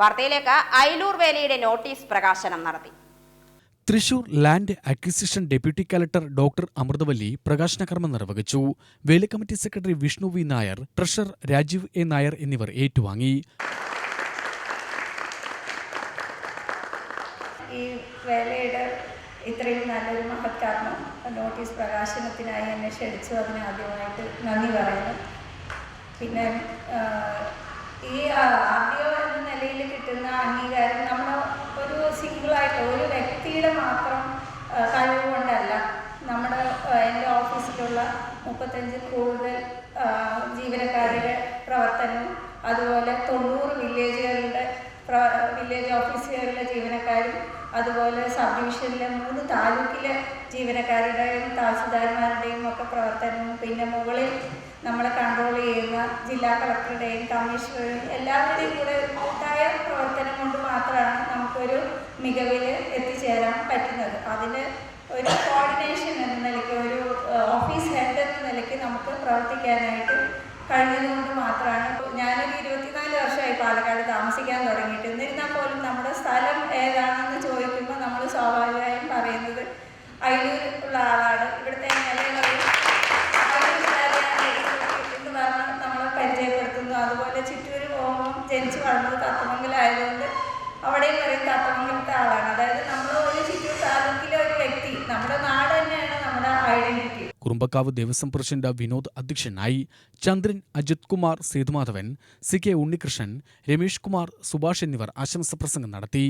വാർത്തയിലേക്ക് അയലൂർ വേലയുടെ നോട്ടീസ് പ്രകാശനം നടത്തി. Thrissur land acquisition deputy collector doctor Amruthavalli പ്രകാശന കർമ്മം നിർവഹിച്ചു. Vela committee secretary Vishnu V Nair treasurer Rajeev A Nair എന്നിവർ ഏറ്റുവാങ്ങി. ഈ വേലയുടെ ഇത്രയും നല്ലൊരു മഹത്കാരണം നോട്ടീസ് പ്രകാശനത്തിനായി എന്നെ ക്ഷണിച്ചു. അതിന് ആദ്യമായിട്ട് നന്ദി പറയുന്നു. പിന്നെ ഈ ആർ കിട്ടുന്ന അംഗീകാരം നമ്മൾ ഒരു സിംഗിളായിട്ട് ഒരു വ്യക്തിയുടെ മാത്രം കഴിവ് കൊണ്ടല്ല. നമ്മുടെ എന്റെ ഓഫീസിലുള്ള മുപ്പത്തഞ്ച് കൂടുതൽ ജീവനക്കാരുടെ പ്രവർത്തനവും അതുപോലെ തൊണ്ണൂറ് വില്ലേജുകളുടെ പ്ര- വില്ലേജ് ഓഫീസുകളിലെ ജീവനക്കാരും അതുപോലെ സബ് ഡിവിഷനിലെ മൂന്ന് താലൂക്കിലെ ജീവനക്കാരുടെയും തഹസിൽദാർമാരുടെയും ഒക്കെ പ്രവർത്തനവും പിന്നെ മുകളിൽ നമ്മളെ കൺട്രോൾ ചെയ്യുന്ന ജില്ലാ കളക്ടറുടെയും കമ്മീഷണറുടെയും എല്ലാവരുടെയും കൂടെ കൂട്ടായ പ്രവർത്തനം കൊണ്ട് മാത്രമാണ് നമുക്കൊരു മികവിൽ എത്തിച്ചേരാൻ പറ്റുന്നത്. അതിന് ഒരു കോർഡിനേഷൻ എന്ന നിലയ്ക്ക് ഒരു കഴിഞ്ഞതുകൊണ്ട് മാത്രമാണ് ഇപ്പൊ ഞാനൊരു ഇരുപത്തിനാല് വർഷമായി പാലക്കാട് താമസിക്കാൻ തുടങ്ങിയിട്ട്. എന്നിരുന്നാൽ പോലും നമ്മുടെ സ്ഥലം ഏതാണെന്ന് ചോദിക്കുമ്പോൾ നമ്മൾ സ്വാഭാവികമായും പറയുന്നത് അയ്യൂർ ഉള്ള ആളാണ്. ഇവിടുത്തെ എന്ന് പറഞ്ഞ് നമ്മളെ പരിചയപ്പെടുത്തുന്നു. അതുപോലെ ചിറ്റൂർ പോകുമ്പോൾ ജനിച്ചു വളർന്നത് തത്തമംഗലമായതുകൊണ്ട് കുറുമ്പക്കാവ് ദേവസ്വം പ്രസിഡന്റ് വിനോദ് അധ്യക്ഷനായി ചന്ദ്രൻ അജിത് കുമാർ സേതുമാധവൻ സി കെ ഉണ്ണികൃഷ്ണൻ രമേഷ് കുമാർ സുഭാഷ് എന്നിവർ ആശംസ പ്രസംഗം നടത്തി